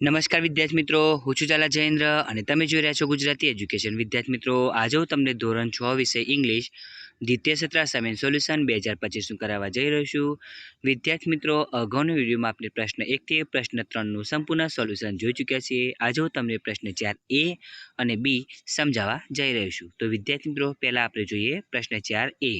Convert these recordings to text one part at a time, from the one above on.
નમસ્કાર વિદ્યાર્થી મિત્રો, હું છું ચાલા જયેન્દ્ર અને તમે જોઈ રહ્યા છો ગુજરાતી એજ્યુકેશન. વિદ્યાર્થી મિત્રો, આજે હું તમને ધોરણ છ વિષય ઇંગ્લિશ, દ્વિતીય સત્ર અસાઇનમેન્ટ સોલ્યુશન બે હજાર પચીસનું કરાવવા જઈ રહ્યો છું. વિદ્યાર્થી મિત્રો, અગાઉના વિડીયોમાં આપણે પ્રશ્ન એકથી પ્રશ્ન ત્રણનું સંપૂર્ણ સોલ્યુશન જોઈ ચૂક્યા છીએ. આજે હું તમને પ્રશ્ન ચાર એ અને બી સમજાવવા જઈ રહ્યો છું. તો વિદ્યાર્થી મિત્રો, પહેલાં આપણે જોઈએ પ્રશ્ન ચાર એ.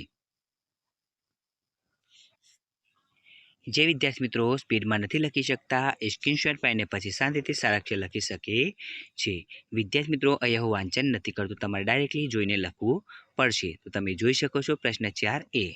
જે વિદ્યાર્થી મિત્રો સ્પીડમાં નથી લખી શકતા, એ સ્ક્રીનશોટ પાડીને પછી શાંતિથી સારાક્ષર લખી શકે છે. વિદ્યાર્થી મિત્રો, અહીંયા હું વાંચન નથી કરતો, તમારે ડાયરેક્ટલી જોઈને લખવું પડશે. તો તમે જોઈ શકો છો પ્રશ્ન ચાર એ.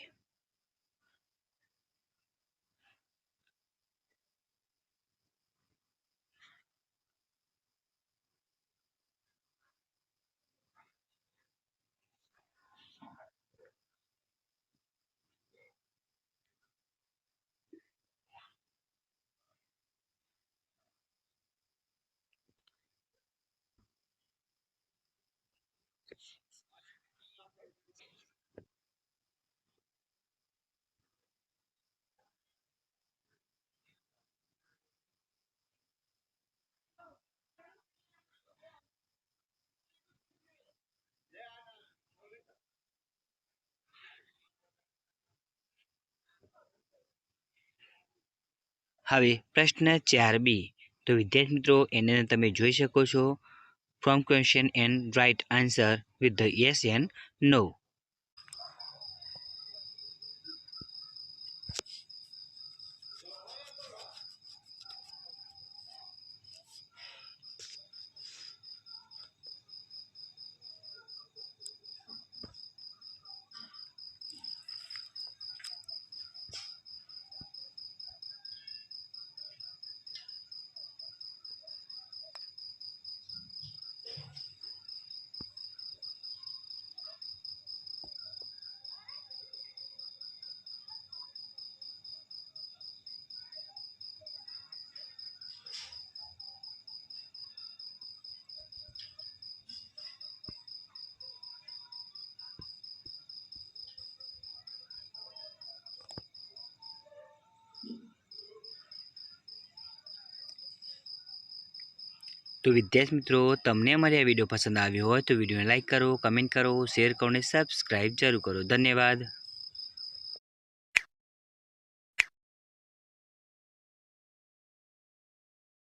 હવે પ્રશ્ન ચાર બી તો વિદ્યાર્થી મિત્રો, એને તમે જોઈ શકો છો. From question and right answer with the yes and no તો વિદ્યાર્થી મિત્રો, તમને અમારી આ વીડિયો પસંદ આવ્યો હોય તો વિડીયોને લાઇક કરો, કમેન્ટ કરો, શેર કરો અને સબસ્ક્રાઇબ જરૂર કરો. ધન્યવાદ.